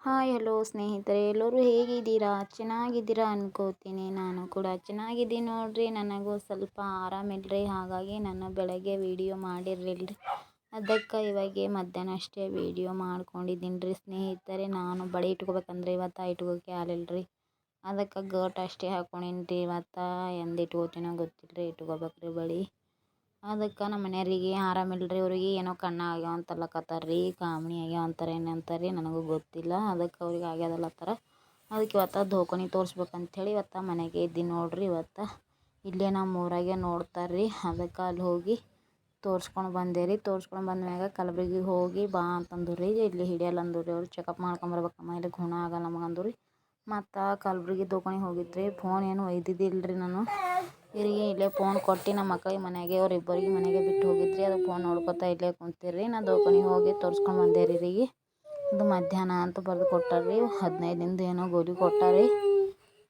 Hi, hello ಸ್ನೇಹಿತರೆ, ಎಲ್ಲರೂ ಹೇಗಿದ್ದೀರಾ? ಚೆನ್ನಾಗಿದ್ದೀರಾ ಅನ್ಕೋತೀನಿ ನಾನು ಕೂಡ. ಚೆನ್ನಾಗಿದ್ದೀನಿ ನೋಡ್ರಿ, ನನಗೂ ಸ್ವಲ್ಪ ಆರಾಮಿಲ್ಲರಿ ಹಾಗಾಗಿ ನಾನು ಬೆಳಗ್ಗೆ ವೀಡಿಯೋ ಮಾಡಿರಲಿಲ್ಲ ಅದಕ್ಕೆ ಇವಾಗ ಮಧ್ಯಾಹ್ನ ಅಷ್ಟೇ ವೀಡಿಯೋ ಮಾಡ್ಕೊಂಡಿದ್ದೀನಿ ರೀ ಸ್ನೇಹಿತರೆ. ನಾನು ಬಳೆ ಇಟ್ಕೋಬೇಕಂದ್ರೆ ಇವತ್ತು ಇಟ್ಕೋಕೆ ರೀ ಅದಕ್ಕೆ ಗರ್ಟ್ ಅಷ್ಟೇ ಹಾಕ್ಕೊಂಡೀನಿ ರೀ ಇವತ್ತು ಎಂದು ಇಟ್ಕೋತೀನೋ ಗೊತ್ತಿಲ್ಲ ರೀ ಇಟ್ಕೋಬೇಕು ರೀ ಬಳೆ. ಅದಕ್ಕೆ ನಮ್ಮ ಮನೆಯವ್ರಿಗೆ ರೀ ಅವ್ರಿಗೆ, ಏನೋ ಕಣ್ಣ ಆಗ್ಯಾವ ಅಂತಲ್ಲಕತ್ತಾರ ರೀ ಕಾಮಣಿ ಆಗ್ಯಾವ ಅಂತಾರೆ, ಏನು ಅಂತಾರೆ ರೀ ನನಗೂ ಗೊತ್ತಿಲ್ಲ. ಅದಕ್ಕೆ ಅವ್ರಿಗೆ ಆಗ್ಯದಲ್ಲತ್ತಾರ ಅದಕ್ಕೆ ಇವತ್ತು ದವಾಖಾನೆ ತೋರಿಸ್ಬೇಕಂಥೇಳಿ ಇವತ್ತು ಮನೆಗೆ ಇದ್ದೀನಿ ನೋಡಿರಿ. ಇವತ್ತು ಇಲ್ಲೇ ನಮ್ಮ ಊರಾಗೆ ನೋಡ್ತಾರೆ ರೀ ಅದಕ್ಕೆ ಅಲ್ಲಿ ಹೋಗಿ ತೋರ್ಸ್ಕೊಂಡು ಬಂದೆ ರೀ. ತೋರ್ಸ್ಕೊಂಡು ಬಂದ್ಮ್ಯಾಗ ಕಲಬುರ್ಗಿಗೆ ಹೋಗಿ ಬಾ ಅಂತಂದು ರೀ ಇಲ್ಲಿ ಹಿಡಿಯಲ್ಲ ಅಂದರು ರೀ ಅವ್ರು ಚೆಕಪ್ ಮಾಡ್ಕೊಂಬರ್ಬೇಕಮ್ಮ, ಇಲ್ಲಿ ಗುಣ ಆಗಲ್ಲ ನಮಗಂದ್ರಿ ರೀ ಮತ್ತು ಕಲಬುರ್ಗಿ ದವಾಖಾನಿಗೆ ಹೋಗಿದ್ರಿ. ಫೋನ್ ಏನು ಒಯ್ದಿದ್ದಿಲ್ಲ ರೀ ನಾನು. ಇವರಿಗೆ ಇಲ್ಲೇ ಫೋನ್ ಕೊಟ್ಟು ನಮ್ಮ ಮನೆಗೆ ಮನೆಯಾಗೆ ಅವ್ರಿಬ್ಬರಿಗೆ ಮನೆಗೆ ಬಿಟ್ಟು ಹೋಗಿದ್ರಿ. ಅದು ಫೋನ್ ನೋಡ್ಕೊತಾ ಇಲ್ಲೇ ಕುಂತಿರ್ರಿ. ನಾ ದವಾಖಾನಿಗೆ ಹೋಗಿ ತೋರ್ಸ್ಕೊಂಡು ಬಂದೆ ರೀ ಇದು ಮಧ್ಯಾಹ್ನ ಅಂತ ಬರೆದು ಕೊಟ್ಟಾರ್ರಿ. ಹದಿನೈದು ದಿನದ ಏನೋ ಗೋಲಿ ಕೊಟ್ಟಾರ್ರಿ.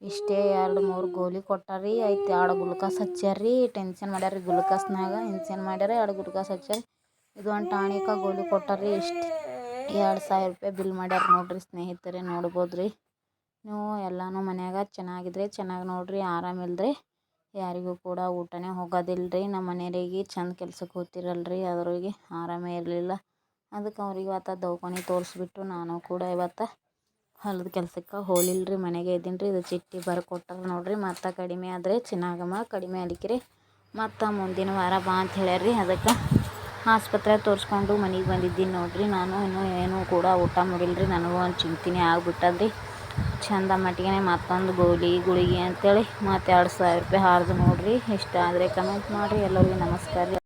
ಇಷ್ಟೇ ಎರಡು ಮೂರು ಗೋಲಿ ಕೊಟ್ಟಾರ್ರಿ. ಆಯ್ತು ಎರಡು ಗ್ಲುಕೋಸ್ ಹಚ್ಚಾರ್ರಿ ಟೆನ್ಷನ್ ಮಾಡ್ಯಾರ ರೀ ಗ್ಲುಕೋಸ್ನಾಗ. ಇನ್ಸೇನ್ ಮಾಡ್ಯಾರ, ಎರಡು ಗುಲ್ಕಾಸ್ ಹಚ್ಚಾರಿ ಇದು ಒಂದು ಟಾಣಿಕ ಗೋಲಿ ಕೊಟ್ಟಾರ್ರಿ ಇಷ್ಟು. ಎರಡು ಸಾವಿರ ರೂಪಾಯಿ ಬಿಲ್ ಮಾಡ್ಯಾರ ನೋಡಿರಿ ಸ್ನೇಹಿತರೆ ನೋಡ್ಬೋದು ರೀ ನೀವು ಎಲ್ಲನೂ ಮನ್ಯಾಗ ಚೆನ್ನಾಗಿದ್ರೆ ಚೆನ್ನಾಗಿ ನೋಡಿರಿ ಆರಾಮಿಲ್ಲದ್ರೆ ಯಾರಿಗೂ ಕೂಡ ಊಟನೇ ಹೋಗೋದಿಲ್ಲ ರೀ ನಮ್ಮ ಮನೆಯವ್ರಿಗೆ ಚಂದ ಕೆಲ್ಸಕ್ಕೆ ಹೋಗ್ತಿರಲ್ಲ ರೀ ಅವ್ರಿಗೆ ಆರಾಮೇ ಇರಲಿಲ್ಲ. ಅದಕ್ಕೆ ಅವ್ರಿಗೆ ಇವತ್ತು ದವಾಖಾನೆ ತೋರಿಸ್ಬಿಟ್ಟು ನಾನು ಕೂಡ ಇವತ್ತು ಹೊಲದ ಕೆಲ್ಸಕ್ಕೆ ಹೋಗಲಿಲ್ಲ ರೀ ಮನೆಗೆ ಇದ್ದೀನಿ ರೀ ಇದು ಚಿಟ್ಟಿ ಬರ್ಕೊಟ್ಟಾರ ನೋಡಿರಿ. ಮತ್ತು ಕಡಿಮೆ ಆದರೆ ಚೆನ್ನಾಗಮ್ಮ ಕಡಿಮೆ ಆಗ್ಲಿಕ್ಕೆ ಮತ್ತು ಮುಂದಿನ ವಾರ ಬಾ ಅಂತ ಹೇಳ್ಯಾರ ರೀ ಅದಕ್ಕೆ ಆಸ್ಪತ್ರೆ ತೋರಿಸ್ಕೊಂಡು ಮನೆಗೆ ಬಂದಿದ್ದೀನಿ ನೋಡಿರಿ. ನಾನು ಇನ್ನೂ ಏನೂ ಕೂಡ ಊಟ ಮಾಡಿಲ್ಲ ರೀ ನನಗೂ ಒಂದು ಚಿಂತೆನೇ ಆಗ್ಬಿಟ್ಟದ ರೀ ಚಂದ ಮಟ್ಟಿಗೆ ಮತ್ತೊಂದು ಗೋಲಿ, ಗುಳಿಗೆ ಅಂತೇಳಿ ಮತ್ತು ಎರಡು ಸಾವಿರ ರೂಪಾಯಿ ಹಾರ್ದು ನೋಡಿರಿ. ಇಷ್ಟ ಆದರೆ ಕಮೆಂಟ್ ಮಾಡಿರಿ. ಎಲ್ಲರಿಗೂ ನಮಸ್ಕಾರ. ರೀ